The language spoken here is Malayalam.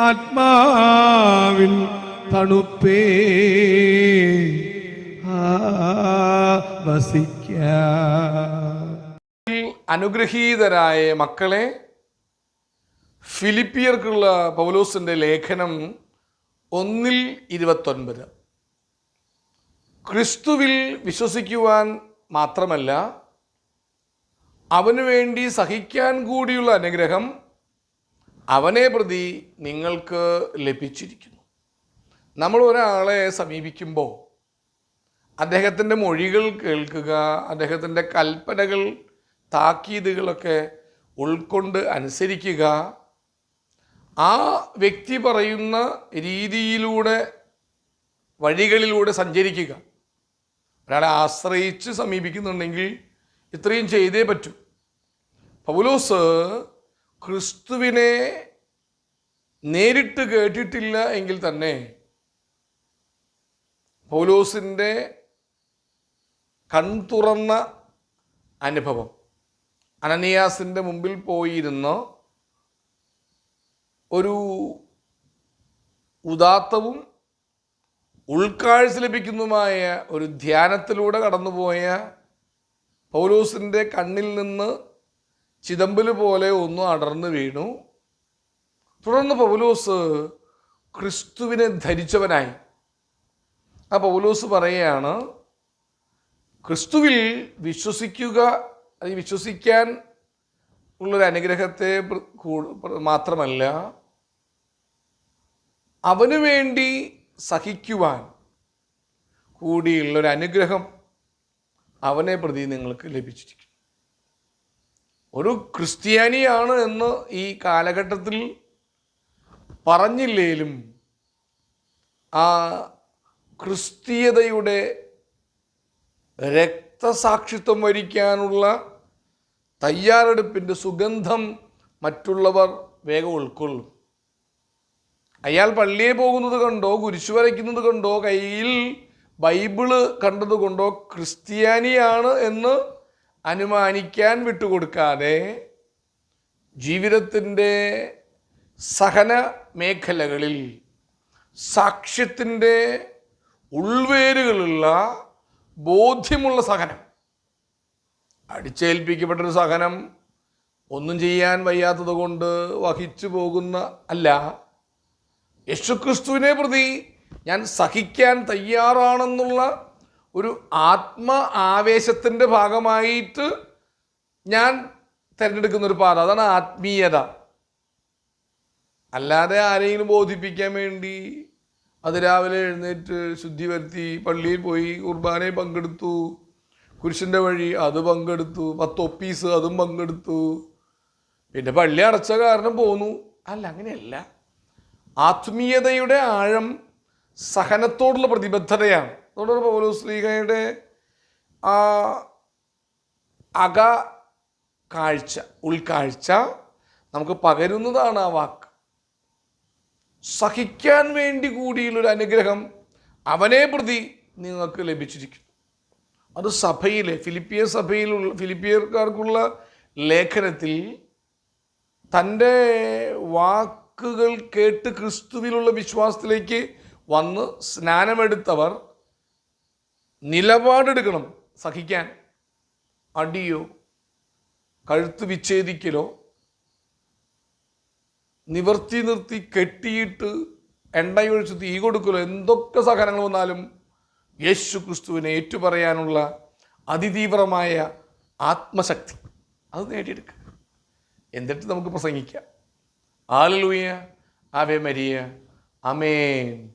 ആത്മാവിൻ തണുപ്പേ. വസിക്ക. അനുഗ്രഹീതരായ മക്കളെ ഫിലിപ്പിയർക്കുള്ള പൗലോസിന്റെ ലേഖനം ഒന്നിൽ ഇരുപത്തൊൻപത്. ക്രിസ്തുവിൽ വിശ്വസിക്കുവാൻ മാത്രമല്ല അവനു വേണ്ടി സഹിക്കാൻ കൂടിയുള്ള അനുഗ്രഹം അവനെ പ്രതി നിങ്ങൾക്ക് ലഭിച്ചിരിക്കുന്നു. നമ്മൾ ഒരാളെ സമീപിക്കുമ്പോൾ അദ്ദേഹത്തിന്റെ മൊഴികൾ കേൾക്കുക അദ്ദേഹത്തിന്റെ കൽപ്പനകൾ താക്കീതുകളൊക്കെ ഉൾക്കൊണ്ട് അനുസരിക്കുക ആ വ്യക്തി പറയുന്ന രീതിയിലൂടെ വഴികളിലൂടെ സഞ്ചരിക്കുക. ഒരാളെ ആശ്രയിച്ച് സമീപിക്കുന്നുണ്ടെങ്കിൽ ഇത്രയും ചെയ്തേ പറ്റൂ. പൗലോസ് ക്രിസ്തുവിനെ നേരിട്ട് കേട്ടിട്ടില്ല എങ്കിൽ തന്നെ പൗലോസിന്റെ കൺതുറന്ന അനുഭവം അനനിയാസിന്റെ മുമ്പിൽ പോയിരുന്ന ഒരു ഉദാത്തവും ഉൾക്കാഴ്ച ലഭിക്കുന്നതുമായ ഒരു ധ്യാനത്തിലൂടെ കടന്നുപോയ പൗലോസിന്റെ കണ്ണിൽ നിന്ന് ചിതമ്പൽ പോലെ ഒന്ന് അടർന്നു വീണു. തുടർന്ന് പൗലോസ് ക്രിസ്തുവിനെ ധരിച്ചവനായി. ആ പൗലോസ് പറയുകയാണ് ക്രിസ്തുവിൽ വിശ്വസിക്കുക അത് വിശ്വസിക്കാൻ ഉള്ളൊരു അനുഗ്രഹത്തെ മാത്രമല്ല അവന് വേണ്ടി സഹിക്കുവാൻ കൂടിയുള്ളൊരു അനുഗ്രഹം അവനെ പ്രതി നിങ്ങൾക്ക് ലഭിച്ചിരിക്കും. ഒരു ക്രിസ്ത്യാനിയാണ് എന്ന് ഈ കാലഘട്ടത്തിൽ പറഞ്ഞില്ലേലും ആ ക്രിസ്തീയതയുടെ രക്തസാക്ഷിത്വം വരിക്കാനുള്ള തയ്യാറെടുപ്പിന്റെ സുഗന്ധം മറ്റുള്ളവർ വേഗം ഉൾക്കൊള്ളും. അയാൾ പള്ളിയെ പോകുന്നത് കണ്ടോ കുരിശു വരയ്ക്കുന്നത് കണ്ടോ കയ്യിൽ ബൈബിൾ കണ്ടത് കൊണ്ടോ ക്രിസ്ത്യാനിയാണ് എന്ന് അനുമാനിക്കാൻ വിട്ടുകൊടുക്കാതെ ജീവിതത്തിന്റെ സഹന മേഖലകളിൽ സാക്ഷ്യത്തിന്റെ ഉൾവേരുകളുള്ള ബോധ്യമുള്ള സഹനം അടിച്ചേൽപ്പിക്കപ്പെട്ടൊരു സഹനം ഒന്നും ചെയ്യാൻ വയ്യാത്തത് കൊണ്ട് വഹിച്ചു പോകുന്ന അല്ല. യേശുക്രിസ്തുവിനെ പ്രതി ഞാൻ സഹിക്കാൻ തയ്യാറാണെന്നുള്ള ഒരു ആത്മ ആവേശത്തിന്റെ ഭാഗമായിട്ട് ഞാൻ തിരഞ്ഞെടുക്കുന്ന ഒരു പാത. അതാണ് ആത്മീയത. അല്ലാതെ ആരെങ്കിലും ബോധിപ്പിക്കാൻ വേണ്ടി അത് രാവിലെ എഴുന്നേറ്റ് ശുദ്ധി വരുത്തി പള്ളിയിൽ പോയി കുർബാനയിൽ പങ്കെടുത്തു കുരിശിന്റെ വഴി അത് പങ്കെടുത്തു പത്ത് ഒപ്പീസ് അതും പങ്കെടുത്തു. പിന്നെ പള്ളി അടച്ച കാരണം പോന്നു. അല്ല അങ്ങനെയല്ല. ആത്മീയതയുടെ ആഴം സഹനത്തോടുള്ള പ്രതിബദ്ധതയാണ്. അതുകൊണ്ട് പൗലോസ് ലീഗയുടെ ആ അക കാഴ്ച ഉൾക്കാഴ്ച നമുക്ക് പകരുന്നതാണ് ആ വാക്ക്. സഹിക്കാൻ വേണ്ടി കൂടിയുള്ളൊരു അനുഗ്രഹം അവനെ പ്രതി നിങ്ങൾക്ക് ലഭിച്ചിരിക്കുന്നു. അത് സഭയിലെ ഫിലിപ്പിയ സഭയിലുള്ള ഫിലിപ്പിയർക്കാർക്കുള്ള ലേഖനത്തിൽ തന്റെ വാക്കുകൾ കേട്ട് ക്രിസ്തുവിലുള്ള വിശ്വാസത്തിലേക്ക് വന്ന് സ്നാനമെടുത്തവർ നിലപാടെടുക്കണം. സഹിക്കാൻ. അടിയോ കഴുത്ത് വിച്ഛേദിക്കലോ നിവർത്തി നിർത്തി കെട്ടിയിട്ട് എണ്ണയൊഴിച്ച് തീ കൊടുക്കലോ എന്തൊക്കെ സഹനങ്ങൾ വന്നാലും യേശു ക്രിസ്തുവിനെ ഏറ്റുപറയാനുള്ള അതിതീവ്രമായ ആത്മശക്തി അത് നേടിയെടുക്കുക എന്നിട്ട് നമുക്ക് പ്രസംഗിക്കാം. ആലലൂയ ആവേ മരിയ അമേൻ